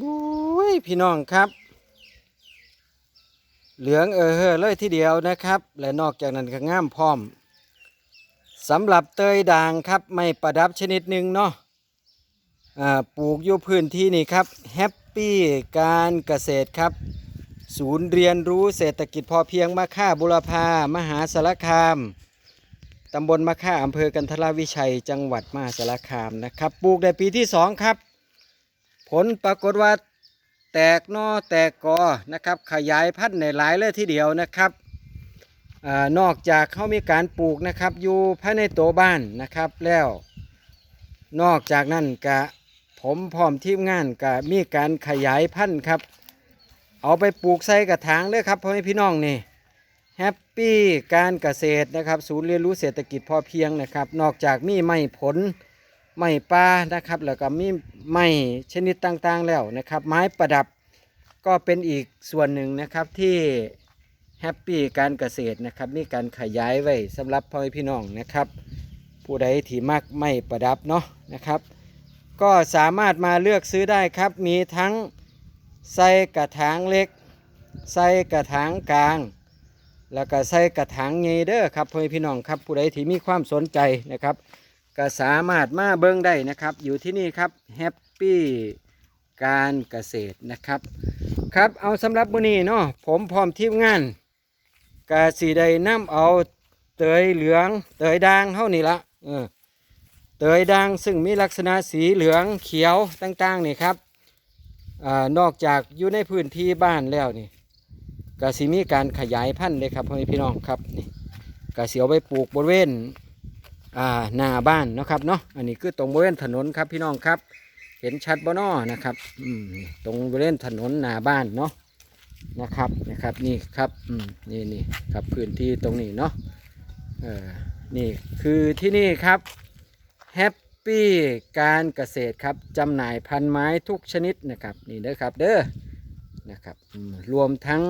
บุ้ยพี่น้องครับ เหลืองเออเฮอเลยทีเดียวนะครับ และนอกจากนั้นก็ง่ามพร้อมสำหรับเตยด่างครับไม่ประดับชนิดหนึ่งเนาะปลูกอยู่พื้นที่นี่ครับแฮปปี้การเกษตรครับ ศูนย์เรียนรู้เศรษฐกิจพอเพียงมะค่าบุรพามหาสารคามตำบลมะค่าอำเภอกันทรวิชัยจังหวัดมหาสารคามนะครับ ปลูกได้ปีที่สองครับ ผลปรากฏว่าแตกนอแตกกอนะครับ ขยายพันธุ์ในหลายเลยทีเดียวนะครับอนอกจากเขามีการปลูกนะครับอยู่ภายในตัวบ้านนะครับแล้ว นอกจากนั้นกะผมพร้อมทีมงานกะมีการขยายพันธุ์ครับ เอาไปปลูกใส่กระถางเลยครับพ่อแม่พี่น้องนี่แฮปปี้การเกษตรนะครับ ศูนย์เรียนรู้เศรษฐกิจพอเพียงนะครับ นอกจากมีไม้ผล ไม้ป่านะครับ แล้วก็มีไม้ชนิดต่างๆแล้วนะครับ ไม้ประดับก็เป็นอีกส่วนหนึ่งนะครับที่แฮปปี้การเกษตรนะครับ มีการขยายไว้สำหรับพ่อพี่น้องนะครับ ผู้ใดที่มักไม้ประดับเนาะนะครับ ก็สามารถมาเลือกซื้อได้ครับ มีทั้งใส่กระถางเล็กใส่กระถางกลาง แล้วก็ใส่กระถางใหญ่เด้อครับพ่อพี่น้องครับผู้ใดที่มีความสนใจนะครับ ก็สามารถมาเบิ้งได้นะครับ อยู่ที่นี่ครับแฮปปี้การเกษตรนะครับ ครับเอาสำหรับมื้อนี้เนาะผมพร้อมทีมงานกาสีใดน้ำเอาเตยเหลืองเตยด่างเท่านี้ละเออเตยด่างซึ่งมีลักษณะสีเหลืองเขียวต่างๆนี่ครับอนอกจากอยู่ในพื้นที่บ้านแล้วนี่กาสีมีการขยายพันธุ์เลยครับพ่อพี่น้องครับนี่กาสีเอาไปปลูกบริเวณ หน้าบ้านนะครับเนาะอันนี้คือตรงบริเวณถนนครับพี่น้องครับ เห็นชัดบ่นอนะครับอืมตรงบริเวณถนนหน้าบ้านเนาะนะครับนะครับนี่ครับอืมนี่นี่ครับพื้นที่ตรงนี้เนาะเออนี่คือที่นี่ครับแฮปปี้การเกษตรครับจำหน่ายพันไม้ทุกชนิดนะครับนี่เด้อครับเด้อนะครับอืมรวมทั้ง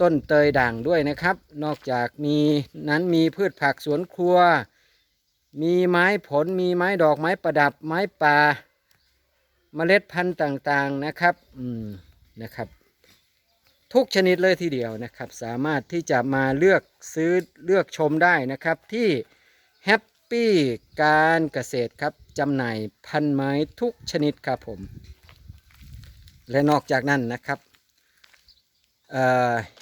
ต้นเตยด่างด้วยนะครับ นอกจากมีนั้นมีพืชผักสวนครัว มีไม้ผลมีไม้ดอกไม้ประดับไม้ป่าเมล็ดพันธุ์ต่างๆนะครับอืมนะครับ ทุกชนิดเลยทีเดียวนะครับ สามารถที่จะมาเลือกซื้อเลือกชมได้นะครับที่แฮปปี้การเกษตรครับจำหน่ายพันไม้ทุกชนิดครับผม และนอกจากนั้นนะครับ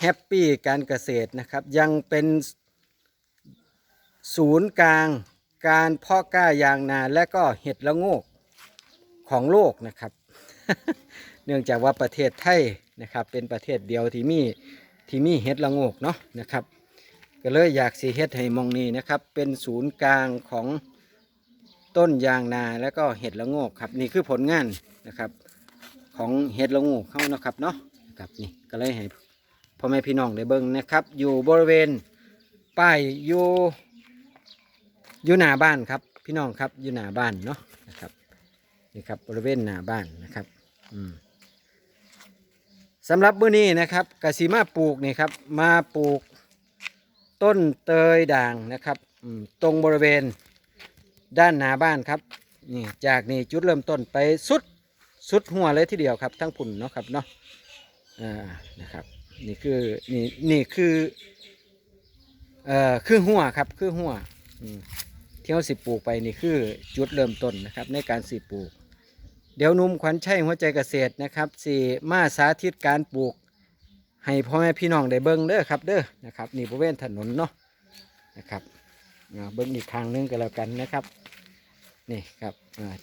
แฮปปี้การเกษตรนะครับยังเป็นศูนย์กลาง การเพาะกล้ายางนาและก็เห็ดละโงกของโลกนะครับ เนื่องจากว่าประเทศไทยนะครับ เป็นประเทศเดียวที่มีที่มีเห็ดละโงกเนาะนะครับ ก็เลยอยากสีเฮ็ดให้มองนี้นะครับ เป็นศูนย์กลางของต้นยางนาและก็เห็ดละโงกครับนี่คือผลงานนะครับของเห็ดละโงกเข้านะครับเนาะนะครับนี่ก็เลยให้พ่อแม่พี่น้องได้เบิ่งนะครับ อยู่บริเวณป้ายอยู่ อยู่หน้าบ้านครับ พี่น้องครับอยู่หน้าบ้านเนาะนะครับนี่ครับบริเวณหน้าบ้านนะครับอืมสำหรับมื้อนี้นะครับกสิมาปลูกนี่ครับมาปลูกต้นเตยด่างนะครับตรงบริเวณด้านหน้าบ้านครับนี่จากนี่จุดเริ่มต้นไปสุดสุดหัวเลยทีเดียวครับ ทั้งพุ่นเนาะครับเนาะอ่านะครับนี่คือนี่นี่คือเอ่อคือหัวครับคือหัวอืม ที่เขาสิปลูกไปนี่คือจุดเริ่มต้นนะครับในการสิปลูก เดี๋ยวนุ่มขวัญชัยหัวใจเกษตรนะครับสิมาสาธิตการปลูก ให้พ่อแม่พี่น้องได้เบิ้งเด้อครับเด้อนะครับนี่บริเวณถนนเนาะนะครับเบิ้งอีกทางหนึงก็แล้วกันนะครับนี่ครับ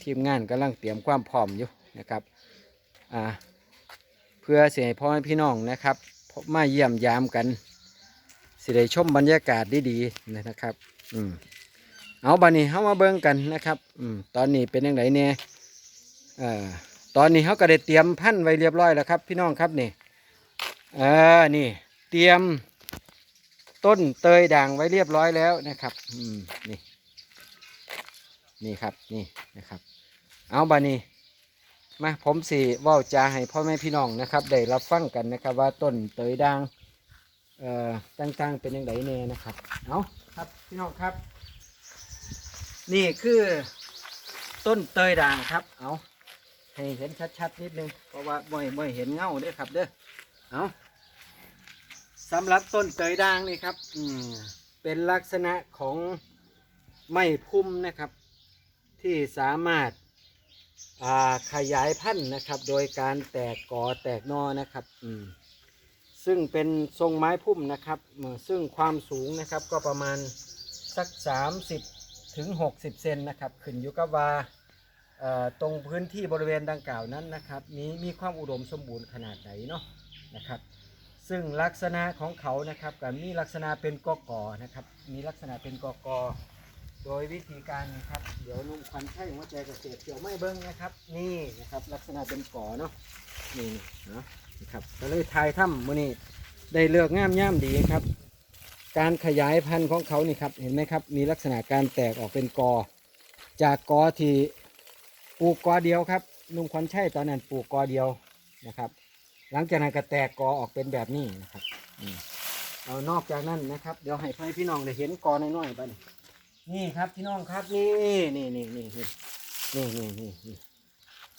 ทีมงานกำลังเตรียมความพร้อมอยู่นะครับเพื่อเสียพ่อแม่พี่น้องนะครับมาเยี่ยมยามกันสิได้ชมบรรยากาศดีๆนะครับ อืม เอาบันนี้เขามาเบิ่งกันนะครับอืมตอนนี้เป็นยังไงเนี่ยเอ่อตอนนี้เขาก็ได้เตรียมพันไว้เรียบร้อยแล้วครับ พี่น้องครับนี่เออนี่เตรียมต้นเตยด่างไว้เรียบร้อยแล้วนะครับอืมนี่นี่ครับนี่นะครับ เอาบันนี้มาผมสิเว่าจาให้พ่อแม่พี่น้องนะครับ ได้รับฟังกันนะครับ ว่าต้นเตยด่างเอ่อต่างๆเป็นยังไงเนี่ยนะครับเอาครับพี่น้องครับ นี่คือต้นเตยด่างครับ เอาให้เห็นชัดๆนิดนึง เพราะว่าบ่ไม่เห็นเงาเด้อครับเด้อ เอาสำหรับต้นเตยด่างนี่ครับ อืม เป็นลักษณะของไม้พุ่มนะครับ ที่สามารถขยายพันธุ์นะครับ โดยการแตกกอแตกนอนะครับ อืม ซึ่งเป็นทรงไม้พุ่มนะครับ ซึ่งความสูงนะครับก็ประมาณสัก 30 ถึง 60 เซนนะครับ ขึ้นอยู่กับว่าตรงพื้นที่บริเวณดังกล่าวนั้นนะครับ มีมีความอุดมสมบูรณ์ขนาดไหนเนาะนะครับ ซึ่งลักษณะของเขานะครับก็มีลักษณะเป็นกอกอนะครับ มีลักษณะเป็นกอกอโดยวิธีการนะครับ เดี๋ยวนุ่มควันไข่หัวใจเกษตรเกี่ยวไม่เบิ้งนะครับ นี่นะครับลักษณะเป็นกอเนาะนี่นะนะครับก็เลยทายถ้ำมือนี้ได้เลือกงามย่ามดีครับ การขยายพันธุ์ของเขานี่ครับเห็นไหมครับ มีลักษณะการแตกออกเป็นกอ จากกอที่ปลูกกอเดียวครับนุ่มควันไช่ตอนนั้นปลูกกอเดียวนะครับ หลังจากนั้นก็แตกกอออกเป็นแบบนี้นะครับนี่เอานอกจากนั้นนะครับ เดี๋ยวให้พ่อพี่น้องได้เห็นกอน้อยๆไปนี่ครับพี่น้องครับนี่นี่นี่นี่นี่นี่นี่นี่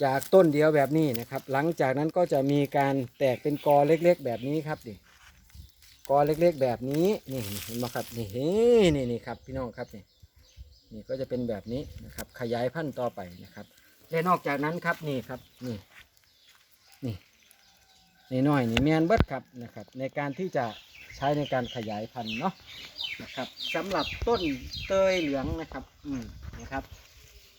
จากต้นเดียวแบบนี้นะครับ หลังจากนั้นก็จะมีการแตกเป็นกอเล็ก ๆ แบบนี้ครับนี่ กอเล็กๆแบบนี้นี่เห็นไหมครับนี่นี่นี่ครับพี่น้องครับนี่นี่ก็จะเป็นแบบนี้นะครับ ขยายพันธุ์ต่อไปนะครับ และนอกจากนั้นครับนี่ครับนี่นี่นี่น้อยนี่แมนเบิดครับนะครับ ในการที่จะใช้ในการขยายพันธุ์เนาะนะครับสำหรับต้นเตยเหลืองนะครับอืมนะครับ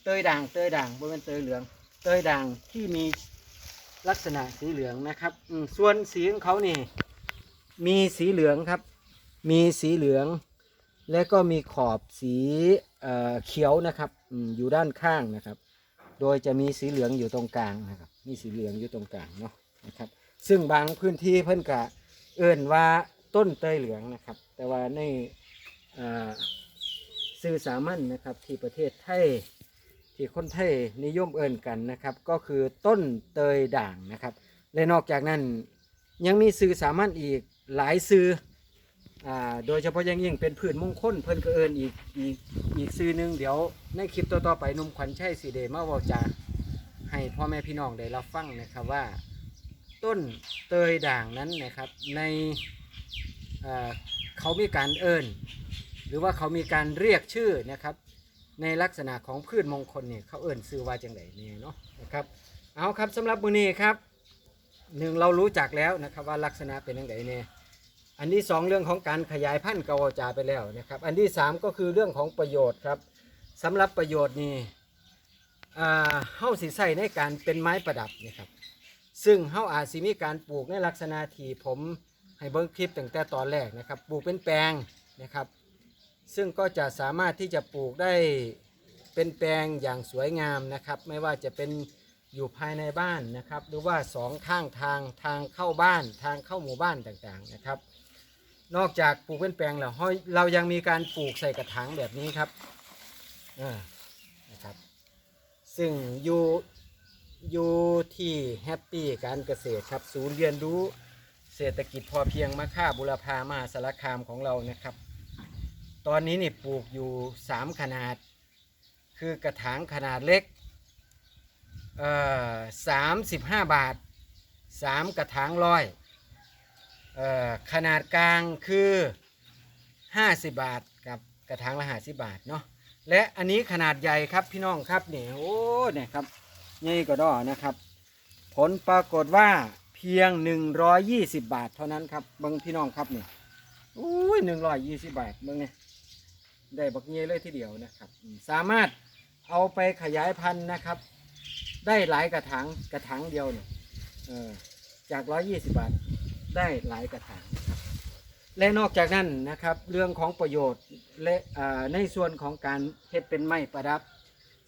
เตยด่างเตยด่างบริเวณเตยเหลือง เตยด่างที่มีลักษณะสีเหลืองนะครับอืมส่วนสีของเขานี่ มีสีเหลืองครับ มีสีเหลือง และก็มีขอบสีเเขียวนะครับอยู่ด้านข้างนะครับ โดยจะมีสีเหลืองอยู่ตรงกลางนะครับ มีสีเหลืองอยู่ตรงกลางเนาะนะครับ ซึ่งบางพื้นที่เพิ่นกะเอิ่นว่าต้นเตยเหลืองนะครับ แต่ว่าในสื่อสามัญนะครับที่ประเทศไทยที่คนไทยนิยมเอิ้นกันนะครับ ก็คือต้นเตยด่างนะครับ และนอกจากนั้นยังมีสื่อสามัญอีก หลายสื่ออ่าโดยเฉพาะอยังยิ่งเป็นพืชมงคลเพิ่นก็เอิ้นอีกอีกอีกสื่อหนึงเดี๋ยวในคลิปต่อๆไปหนุ่มขวัญชัยสีเดมาเวาจาให้พ่อแม่พี่น้องได้รับฟังนะครับว่า ต้นเตยด่างนั้นนะครับในอ่าเขามีการเอิ้นหรือว่าเขามีการเรียกชื่อนะครับ ในลักษณะของพืชมงคลเนี่ยเขาเอิ่นซื้อว่าจังไดเนี่ยเนาะนะครับเอาครับสำหรับมือนี้ครับหนึ่งเรารู้จักแล้วนะครับว่าลักษณะเป็นยังไงเนี่ย อันที่สองเรื่องของการขยายพันธุ์กวาจาไปแล้วนะครับ อันที่สามก็คือเรื่องของประโยชน์ครับสำหรับประโยชน์นี่เฮ้าสีใส่ในการเป็นไม้ประดับนะครับซึ่งเฮ้าอาจสิมีการปลูกในลักษณะที่ผมให้เบิ้งคลิปตั้งแต่ตอนแรกนะครับ ปลูกเป็นแปลงนะครับ ซึ่งก็จะสามารถที่จะปลูกได้เป็นแปลงอย่างสวยงามนะครับ ไม่ว่าจะเป็นอยู่ภายในบ้านนะครับ หรือว่าสองข้างทางทางเข้าบ้านทางเข้าหมู่บ้านต่างๆนะครับ นอกจากปลูกเป็นแปลงแล้วเรายังมีการปลูกใส่กระถางแบบนี้ครับนะครับ ซึ่งอยู่อยู่ที่แฮปปี้การเกษตรครับ ศูนย์เรียนรู้เศรษฐกิจพอเพียงมาค่าบุรพามหาสารคามของเรานะครับ ตอนนี้นี่ปลูกอยู่สามขนาด คือกระถางขนาดเล็กเอ่อสามสิบห้าบาทสามกระถางร้อย ขนาดกลางคือห้าสิบบาทกับกระถางละห้าสิบบาทเนาะและอันนี้ขนาดใหญ่ครับพี่น้องครับเนี่ยโอ้เนี่ยครับใหญ่ก็ดอนะครับ ผลปรากฏว่าเพียง 120 บาท เท่านั้นครับบิ้งพี่น้องครับเนี่ยอุ้ยหนึ่งร้อยยี่สิบบาทเบิ้งเนี่ยได้บักเงี้ยเลยทีเดียวนะครับ สามารถเอาไปขยายพันธุ์นะครับ ได้หลายกระถางกระถางเดียวเนี่ยเออจาก120บาท ได้หลายกระถางนะครับและนอกจากนั้นนะครับเรื่องของประโยชน์และในส่วนของการเฮ็ดเป็นไม้ประดับ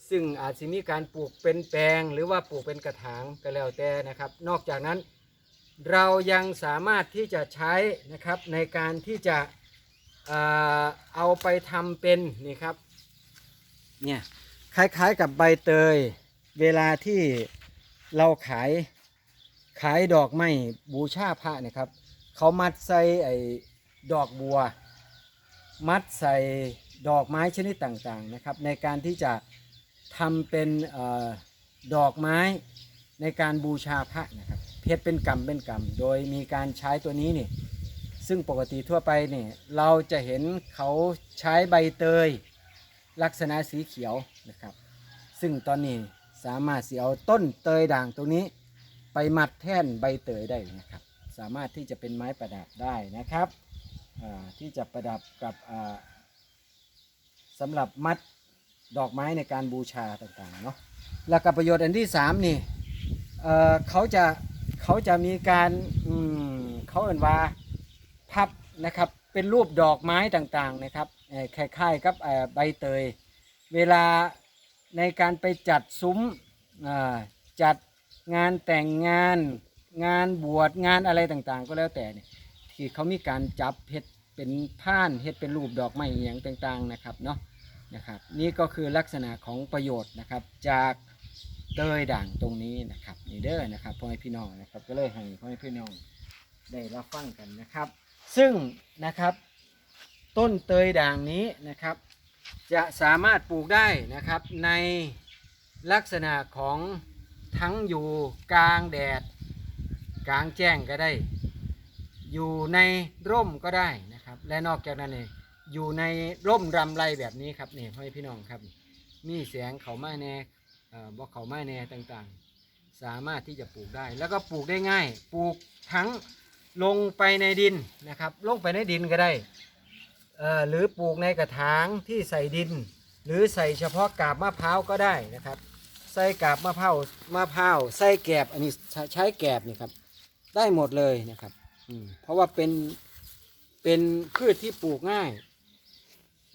ซึ่งอาจจะมีการปลูกเป็นแปลง หรือว่าปลูกเป็นกระถางก็แล้วแต่นะครับ นอกจากนั้นเรายังสามารถที่จะใช้นะครับในการที่จะเอ่อเอาไปทำเป็นนี่ครับเนี่ยคล้ายๆกับใบเตยเวลาที่เราขาย ขายดอกไม้บูชาพระนี่ยครับ เขามัดใส่ไอ้ดอกบัว มัดใส่ดอกไม้ชนิดต่างๆนะครับ ในการที่จะทำเป็นออดอกไม้ในการบูชาพระนะครับเพชรเป็นกรรมเป็นกรรม โดยมีการใช้ตัวนี้นี่ซึ่งปกติทั่วไปเนี่ยเราจะเห็นเขาใช้ใบเตยลักษณะสีเขียวนะครับ ซึ่งตอนนี้สามารถสีเอาต้นเตยด่างตรงนี้ ไปมัดแท่นใบเตยได้นะครับ สามารถที่จะเป็นไม้ประดับได้นะครับที่จะประดับกับสำหรับมัดดอกไม้ในการบูชาต่างๆเนาะแล้วก็ประโยชน์อันที่สามนี่เเขาจะเขาจะมีการเขาเอ่นว่าพับนะครับเป็นรูปดอกไม้ต่างๆนะครับคล้ายๆกับใบเตย เวลาในการไปจัดซุ้มจัด งานแต่งงาน งานบวชงานอะไรต่างๆ ก็แล้วแต่เนี่ยที่เขามีการจับเฮ็ดเป็นผ้านเฮ็ดเป็นรูปดอกไม้อหย่างต่างๆนะครับเนาะนะครับ นี่ก็คือลักษณะของประโยชน์นะครับ จากเตยด่างตรงนี้นะครับนี่เด้อนะครับพ่อแม่พี่น้องนะครับ ก็เลยให้พ่อแม่พี่น้องได้รับฟังกันนะครับ ซึ่งนะครับต้นเตยด่างนี้นะครับ จะสามารถปลูกได้นะครับในลักษณะของ ทั้งอยู่กลางแดด กลางแจ้งก็ได้ อยู่ในร่มก็ได้นะครับ และนอกจากนั้นเนี่ยอยู่ในร่มรำไรแบบนี้ครับเนี่พ่อพี่น้องครับ มีแสงเขาไม้แน่เอ่อบอกเขาไม้แน่ต่างๆ สามารถที่จะปลูกได้ แล้วก็ปลูกได้ง่าย ปลูกทั้งลงไปในดินนะครับ ลงไปในดินก็ได้เอ่อหรือปลูกในกระถางที่ใส่ดิน หรือใส่เฉพาะกาบมะพร้าวก็ได้นะครับ ใส่กาบมะพร้าวมะพร้าวใส่แกบอันนี้ใช้ใช้แกบนี่ครับ ได้หมดเลยนะครับอืมเพราะว่าเป็นเป็นพืชที่ปลูกง่าย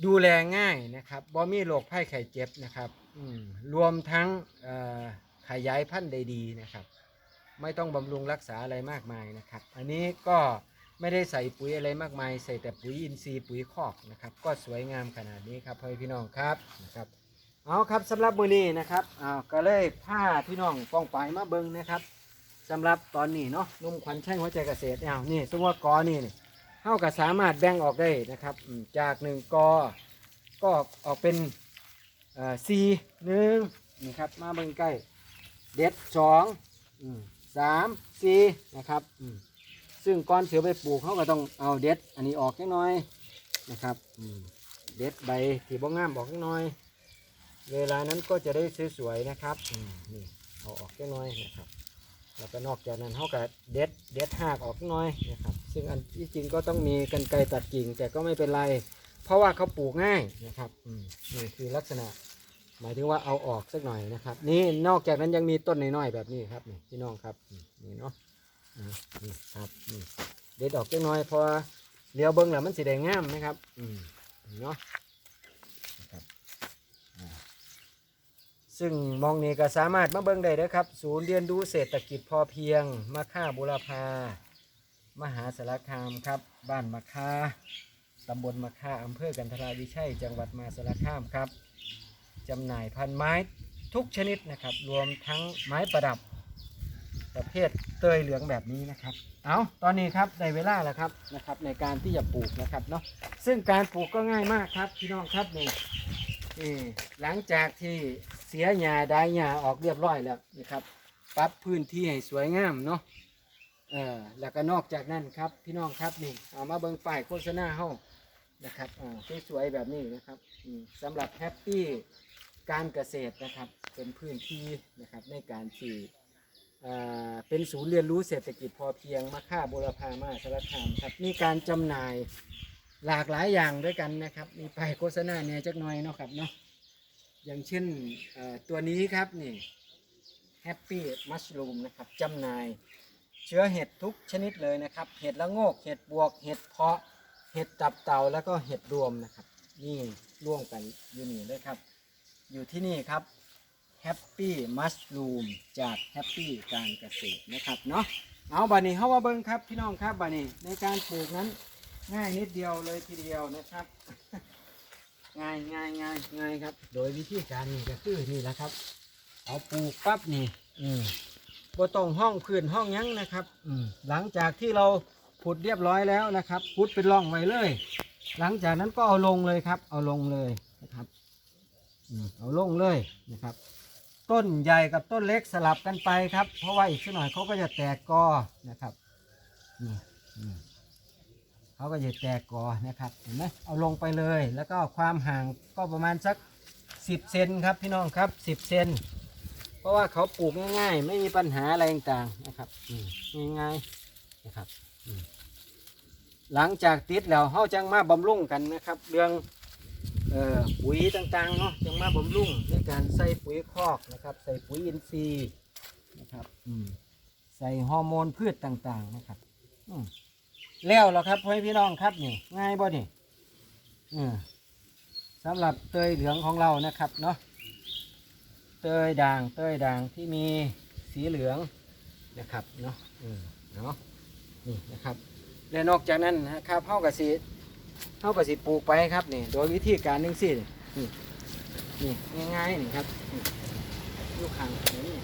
ดูแลง่ายนะครับบ่มีโรคไข้ไข้เจ็บนะครับอืมรวมทั้งเอ่อขยายพันธุ์ได้ดีนะครับ ไม่ต้องบำรุงรักษาอะไรมากมายนะครับ อันนี้ก็ไม่ได้ใส่ปุ๋ยอะไรมากมาย ใส่แต่ปุ๋ยอินทรีย์ปุ๋ยคอกนะครับ ก็สวยงามขนาดนี้ครับพ่อพี่น้องครับนะครับ เอาครับสำหรับมือนี้นะครับเอาก็เลยผ้าพี่น้องป้องไปมาเบิ้งนะครับสำหรับตอนนี้เนาะนุ่มขวัญแช่งหัวใจเกษตรเอานี่สมมติว่ากอนี่นี่เท่ากับสามารถแบ่งออกได้นะครับจากหนึ่งกอก็ออกเป็นอ่อสี่หนึ่งนี่ครับมาเบิ้งใกล้เด็ดสองสามสี่นะครับซึ่งก่อนเสือไปปลูกเขาก็ต้องเอาเด็ด อันนี้ออกแค่น้อยนะครับเด็ดใบที่บ่งงามออกแค่น้อย เวลานั้นก็จะได้สวยๆนะครับอืมนี่เอาออกแค่น้อยนะครับแล้วก็นอกจากนั้นเขาก็เด็ดเด็ดหากออกน้อยนะครับ ซึ่งอันที่จริงก็ต้องมีกันไกตัดกิ่ง แต่ก็ไม่เป็นไร เพราะว่าเขาปลูกง่ายนะครับอืมนี่คือลักษณะ หมายถึงว่าเอาออกสักหน่อยนะครับ นี่นอกจากนั้นยังมีต้นน้อยๆแบบนี้ครับนี่พี่น้องครับนี่เนาะอ่านี่ครับนี่เด็ดออกจักน่อยพอเลี้ยวเบิ้งแล้วมันสีแดงงามนะครับอืมเนาะนะครับอ่า ซึ่งมองนี้ก็สามารถมาเบิ้งได้นะครับ ศูนย์เรียนรู้เศรษฐกิจพอเพียงมาค่าบุรพามหาสารคามครับ บ้านมะค่าตำบลมะค่าอำเภอกันทราวิชัยจังหวัดมหาสารคามครับจำหน่ายพันไม้ทุกชนิดนะครับ รวมทั้งไม้ประดับ ประเภทเตยเหลืองแบบนี้นะครับ เอาตอนนี้ครับได้เวลาแล้วครับนะครับ ในการที่จะปลูกนะครับเนาะซึ่งการปลูกก็ง่ายมากครับพี่น้องครับนี่นี่หลังจากที่ เสียหญ้าได้หญ้าออกเรียบร้อยแล้วนะครับปรับพื้นที่ให้สวยงามเนาะเออแล้วก็นอกจากนั้นครับพี่น้องครับนี่เอามาเบิ่งป้ายโฆษณาเฮานะครับอ่าสวยๆแบบนี้นะครับอืมสำหรับแฮปปี้การเกษตรนะครับเป็นพื้นที่นะครับในการที่อ่าเป็นศูนย์เรียนรู้เศรษฐกิจพอเพียงมาค่าบุรพามาสารคามครับมีการจำหน่ายหลากหลายอย่างด้วยกันนะครับ มีไปายโฆษณาเนี่ยจักหน่อยเนาะครับเนาะ อย่างเช่นตัวนี้ครับนี่แฮปปี้มัชลูมนะครับจำหน่าย เชื้อเห็ดทุกชนิดเลยนะครับ เห็ดละโงก เห็ดบวก เห็ดเพาะ เห็ดตับเต่าแล้วก็เห็ดรวมนะครับ นี่ร่วมกันอยู่นี่เลยครับ อยู่ที่นี่ครับแฮปปี้มั r รูมจากแฮปปี้การเกษตรนะครับเนาะเอาบานี้เข้ามาเบิ้งครับพี่น้องครับบานี้ในการปลูกนั้นง่ายนิดเดียวเลยทีเดียวนะครับ ง่ายง่ายง่ายง่ายครับ โดยวิธีการนี่ก็คือนี่แหละครับ เอาปลูกปั๊บนี่ อืมบตรงห้องพื้นห้องหยั้งนะครับ อืมหลังจากที่เราขุดเรียบร้อยแล้วนะครับขุดเป็นร่องไว้เลย หลังจากนั้นก็เอาลงเลยครับ เอาลงเลยนะครับอืมเอาลงเลยนะครับ ต้นใหญ่กับต้นเล็กสลับกันไปครับ เพราะว่าอีกสักหน่อยเขาก็จะแตกกอนะครับนี่นี่ เขาก็จะแตกก่อนะครับเห็นไหมเอาลงไปเลย แล้วก็ความห่างก็ประมาณสัก 10เซนครับพี่น้องครับ 10เซนเพราะว่าเขาปลูกง่ายๆ ไม่มีปัญหาอะไรต่างๆนะครับง่ายๆนะครับหลังจากติดแล้วเขาจังมาบำรุงกันนะครับ เรื่องออปุ๋ยต่างๆเนาะจังมาบำรุงในการใส่ปุ๋ยคอกนะครับ ใส่ปุ๋ยอินทรีย์นะครับใส่ฮอร์โมนพืชต่างๆนะครับ อืม แล้วแล้วครับพ่อพี่น้องครับนี่ ง่ายบ่นี่อืมสำหรับเตยเหลืองของเรานะครับเนาะเตยด่างเตยด่างที่มีสีเหลืองนะครับเนาะอืมเนาะนี่นะครับ และนอกจากนั้นนะครับเข้ากับสีเขาก็สิปลูกไปครับนี่โดยวิธีการนึงสินี่นี่ง่ายๆนี่ครับลูกขังนี่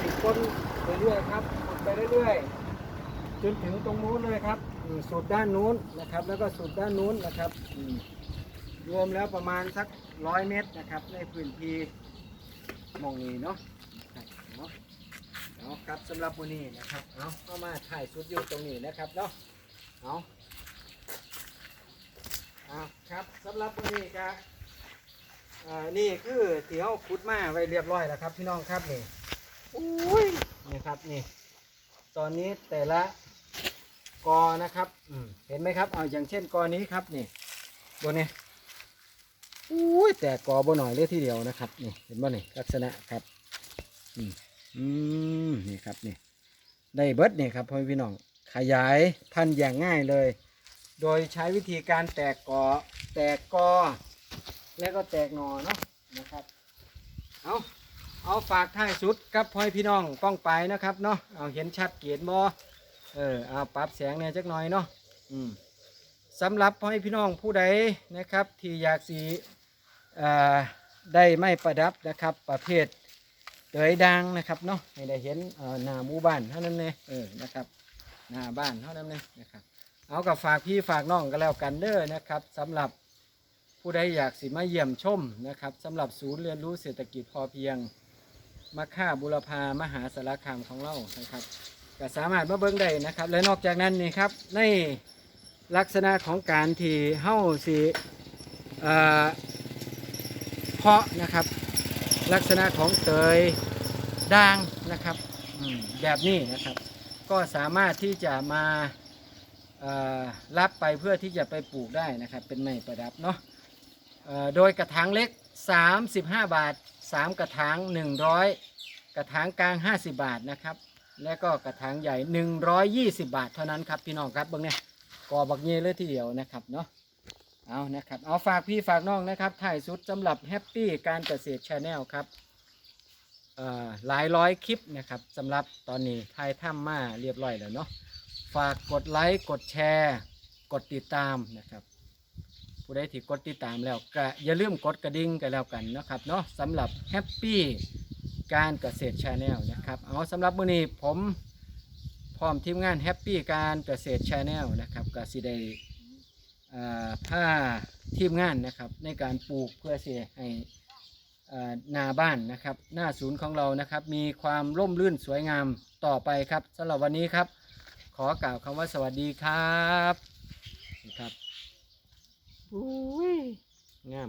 ติดก้นไปเรื่อยๆครับกดไป เรื่อยๆจนถึงตรงนู้นเลยครับอืมสุดด้านนู้นนะครับ แล้วก็สุดด้านนู้นนะครับอืมรวมแล้วประมาณสักร้อยเมตรนะครับ ในพื้นที่หมองนี้เนาะเนาะเอาครับสำหรับวันนี้นะครับเอาเข้ามาถ่ายสุดอยู่ตรงนี้นะครับเนาะเอาเอาครับสำหรับวันนี้ครับอ่านี่คือที่เขาขุดมาไว้เรียบร้อยแล้วครับพี่น้องครับนี่อุ้ยนี่ครับนี่ ตอนนี้แต่ละกอนะครับอืมเห็นไหมครับ เอาอย่างเช่นกอนี้ครับนี่บนนี้อุ้ยแต่กอบนหน่อยเลยทีเดียวนะครับนี่เห็นบ่นี่ลักษณะครับอืมนี่ครับนี่ได้เบิร์ดนี่ครับพ่อม่พี่น้องขยายพันธุ์อย่างง่ายเลย โดยใช้วิธีการแตกกอแตกกอแล้วก็แตกหนอเนาะนะครับเอา เอาฝากท้ายสุดกับพ่อแม่พี่น้องป้องไปนะครับเนาะเอาเห็นชัดเกียรบอเออเอาปรับแสงเนี่ยจักหน่อยเนาะอืมสำหรับพ่อแม่พี่น้องผู้ใดนะครับ ที่อยากสีอ่าได้ไม่ประดับนะครับ ประเภทเตยดังนะครับเนาะให้ได้เห็นหน้าหมู่บ้านเท่านั้นเลยเออนะครับหน้าบ้านเท่านั้นเลยนะครับ เอากับฝากพี่ฝากน้องก็แล้วกันเด้อนะครับสำหรับผู้ใดอยากสิมาเยี่ยมชมนะครับสำหรับศูนย์เรียนรู้เศรษฐกิจพอเพียง มาค่าบุรพามหาสารคามของเรานะครับก็สามารถมาเบิ่งได้นะครับ และนอกจากนั้นนี่ครับในลักษณะของการที่เฮ้าสิเพาะนะครับ ลักษณะของเตยด่างนะครับแบบนี้นะครับ ก็สามารถที่จะมารับไปเพื่อที่จะไปปลูกได้นะครับ เป็นไม้ประดับเนาะโดยกระถางเล็ก 35 บาท 3 กระถาง100 กระถางกลาง 50 บาทนะครับ และก็กระถางใหญ่ 120 บาทเท่านั้นครับพี่น้องครับเบางเนี่ยกอบักเย่เลยทีเดียวนะครับเนาะเอานะครับเอาฝากพี่ฝากน้องนะครับถ่ายสุดสำหรับแฮปปี้การเกษตรชาแนลครับหลายร้อยคลิปนะครับสำหรับตอนนี้ถ่ายถ้ำมาเรียบร้อยแล้วเนาะฝากกดไลค์กดแชร์ กดติดตามนะครับผู้ใดที่กดติดตามแล้วก็อย่าลืมกดกระดิ่งกันแล้วกันนะครับเนาะสำหรับแฮปปี้ การเกษตรชาแนลนะครับเอาสำหรับมื้อนี้ผมพร้อมทีมงานแฮปปี้การเกษตรชาแนลนะครับก็สิได้ผ้าทีมงานนะครับในการปลูกเพื่อเสียให้นาบ้านนะครับหน้าศูนย์ของเรานะครับ มีความร่มรื่นสวยงามต่อไปครับสำหรับวันนี้ครับ ขอกล่าวคำว่าสวัสดีครับนะครับ